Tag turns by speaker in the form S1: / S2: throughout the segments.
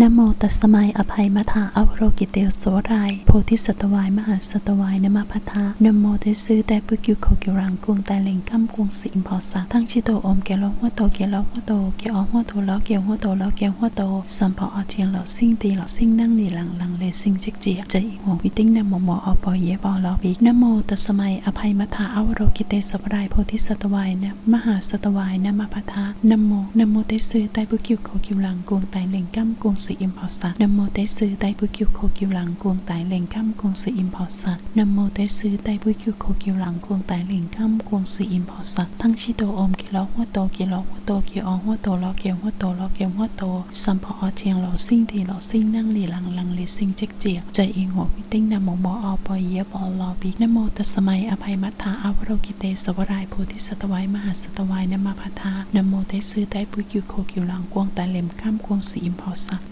S1: นโมตัสมัยอภัยมถาอวโรกิเตวรายโพธิสัตวายมหาสัตวายนมาพัทานโมเตซื้อแต่ปุกิวโคกิรังกุงแต่เล็งกัมกุงสิมพอสะทั้งชิโตอมเกลอหัวโตเกลอหัวโตเกออหัวโตล้อเกลหัวโตล้อเกลหัวโตสัมพออเทียงเหล่าซิ่งตีเหล่าซิ่งนั่งหลีหลังหลังเลซิ่งเจ๊กเจียใจอีหัววิติ้งนโมโมอปอเยปอลอบิกนโมตัสมัยอภัยมถาอวโรกิเตสวรายโพธิสัตวายนมหาสัตวายนมาพัทานโมนโมเตซื้อแต่ปุกิวโคกิรังกุงแต่เล็งกัมกุงสิมพอสะนโมเตสือไตปุกิวโคกิวหลังกวงไตเลงกัมกวงสีอิมพอสัตนโมเตสือไตปุกิวโคกิวหลังกวงไตเลงกัมกวงสีอิมพอสัตทั้งชิโตอมกิโลหัวโตกิโลหัวโตกิอองหัวโตลอเกียวหัวโตลอเกียวหัวโตสัมพอเทียงหล่อซิ่งทีหล่อซิ่งนั่งหลีหลังหลังหลีซิ่งเจ๊กเจียใจอิงหัววิติ้งนโมโมอปอยเยบอลอบิกนโมตัสมัยอภัยมัทธาอาวโรกิเตสวรายโพธิสัตวายมหาสัตวายนมาพัทธานโมเตสือไตปุกิวโคกิวหลังกวงไตเลมกัมกวงสีอิมพอสัตนโมเหลังกัมกวงสีอิมพอสัก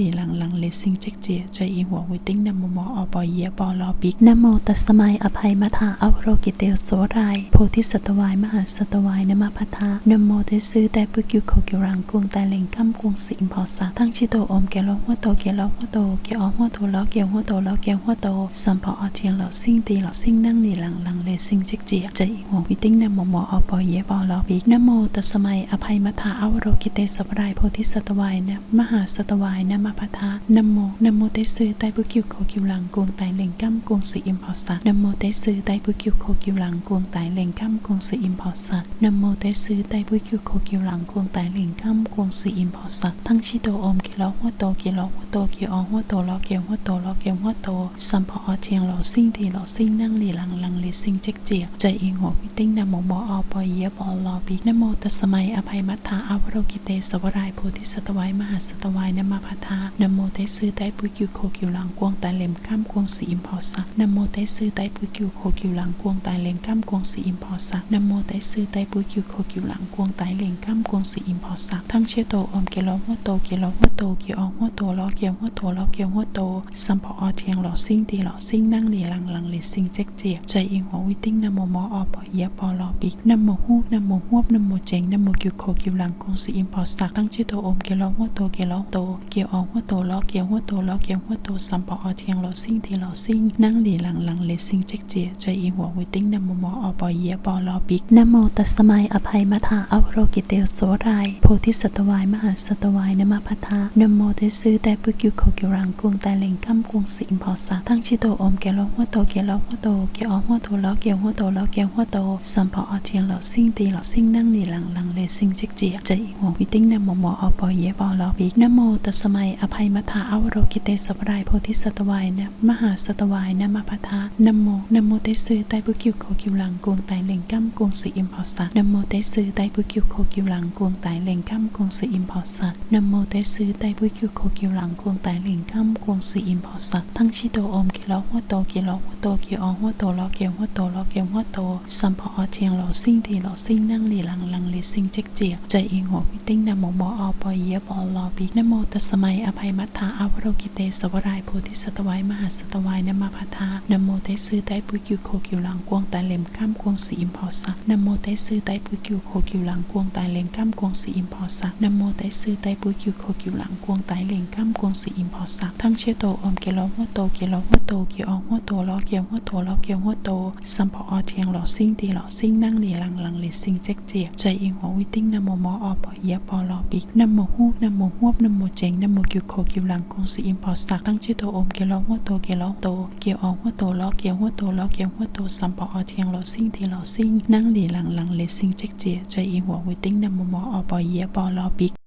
S1: นโมฮูกนโมฮวบนโมเจงนโมกิวโคกิวหลังกวงสีอิมพอสักทั้งเชโตอมเกลอหัวโตเกลอโตเกียวอองเลสซิ่งเจ๊กเจียใจอิหัววิติ้งนโมมออปอยปอลอปิกนโมตัสมัยอภัยมถาอวโรกิเตวโสรายโพธิสัตวายมหาสัตวายนมาพัทานโมเตซื้อแต่ปุกิวโคกิรังกวงแต่เล็งกัมกวงสิมพอสะทั้งชิโตอมเกลอหัวโตเกลอหัวโตเกอหัวโตล้อเกลหัวโตล้อเกลหัวโตสัมพอเทียงเหล่าซิ่งตีเหล่าซิ่งนั่งนีหลังหลังเลซิ่งเจ๊กเจียใจอีหัววิติ้งนโมโมอปอเยปอลอปิกนโมตัสมัยอภัยมถาอวโรกิเตสวรายโพธิสัตวายนะมหาสัตวายนมาพัทธานโมนโมเตซือแต่ปุกิวโคกิรังกวงแต่เล็งกัมกวงสิอิมพอสะนโมเตซือแต่ปุกิวโคกิรังกวงแต่เล็งกัมกวงสิอิมพอสะนโมเตซือแต่ปุกิวโคกิรังกวงแต่เล็งกัมกวงสิอิมพอสะทั้งชิโตอมกิโลหัวโตกิโลหัวโตกิอองหัวโตลอเกียวหัวโตลอเกียวหัวโตสัมพอเทียงหลอซิ่งทีหลอซิ่งนั่งหลีหลังหลังหลีซิ่งเจ๊กเจียใจอิงหัววิติ้งนโมโมอปอยเยบอลอบินโมตัสมัยอภัยมัทธาอวโรกิเตสวรายโพธิสัตวายมหาสัตวายนมาพัทธานโมเตซือไตปุกิวโคกิวหลังกวงต่เล็มข้ามกวงสีอิมพอสะนโมเตซือไตปุกิวโคกิวหลังกวงต่เล็มข้ามกวงสีอิมพอสะนโมเตซือไตปุกิวโคกิวหลังกวงต่เล็มข้ามกวงสีอิมพอสะทั้งเชโตอมเกลอหัวโตเกลอหัวโตเกียวองหัวโตล้อเกียวหัวโตล้อเกียวหัวโตสัมพอเทียงหล่อซิ่งตีหล่อซิ่งนั่งหลีหลังหลังหลีซิ่งเจ๊กเจียใจอิงหัววิติ้งนโมโมอปอยยปอลอปิกนโมฮูกนโมฮวบนโมเจงนโมกิวโคกิวหลังกวงสีอิมพอสะทั้งเชโตอมเกลอหัวโตเกลอโตเกียวอหัวโตล้อเกียวหัวโตล้อเกียวหัวโตสัมพอเทียงหล่อซิ่งตีหล่อซิ่งนั่งหลีหลังหลังหลีซิ่งเจ๊กเจียใจอิงหัววิติ้งนโมโมอปอยยปอลอปิกนโมตัสมัยอภัยมถาอวโรกิเตวโสรายโพธิสัตวายมหาสัตวายนมาพัทานโมเตซื้อแต่ปุกิวโคกิรังกวงแต่เล็งกัมกวงสิมพอสะทั้งชิโตอมเกลอหัวโตเกลอหัวโตเกอหัวโตล้อเกียวหัวโตล้อเกียวหัวโตสัมพอเทียงหล่าซิ่งตีเหล่าซิ่งนั่งหนีหลังหลังเลซิ่งเจ๊กเจียใจอีหัววิติ้งนโมมอปอเยบอลอบิกนโมตัสมัยอภัยมถาอวโรกิเตสวรายโพธิสัตวายนะมหาสัตวายนะมาพัทานโมนโมเตซื้อไตปุกิวโคกิวหลังกวงแต่เล็งกัมกวงสิอิมพอสะนโมเตซื้อไตปุกิวโคกิวหลังกวงแต่เล็งกัมกวงสิอิมพอสะนโมเตซื้อไตปุกิวโคกิวหลังกวงแต่เล็งกัมกวงสิอิมพอสะทั้งชิโตอมกิโลหัวโตกิโลหัวโตกิอองหัวโตลอเกียวหัวโตลอเกียวหัวโตสัมพอเทียงหลอซิ่งทีหลอซิ่งนั่งหลีหลังหลังหลีซิ่งเจ๊กเจียใจอิงหัววิติ้งนโมโมอปอยเยบอลอบิกนโมตัสมัยอภัยมัทธาอาวโรกิเตสวรายโพธิสัตวายมหาสัตวายนมาพัทธานโมเตซือไตปุกิวโคกิวหลังกวงแต่เลมข้ามกวงสีอิมพอสะนโมเตซือไตปุกิวโคกิวหลังกวงแต่เลมข้ามกวงสีอิมพอสะนโมเตซือไตปุกิวโคกิวหลังกวงแต่เลมข้ามกวงสีอิมพอสะทั้งเชโตอมเกลอหัวโตเกลอหัวโตเกียอองหัวโตล้อเกียวหัวโตล้อเกียวหัวโตสัมพอเทียงหล่อซิ่งตีหล่อซิ่งนั่งหลีหลังหลังหลีซิ่งเจ๊กเจียใจอิงหัววิติ้งนโมมอปอยยปอลอปิกนโมฮูกนโมฮวบนโมเจงนโมกิวโคกิวหลังกงสีอิมพอสะตั้งชื่อโตอมเกลอหัวโตเกลอโตเกียวอองหัวโตล้อเกียวหัวโตล้อเกียวหัวโตสัมปอเทียงลอซิ่งทีลอซิ่งนั่งหลีหลังหลังเลซิ่งเจ๊กเจียใจอิงหัววิติ้งนำมโมออปอยยปอลอปิก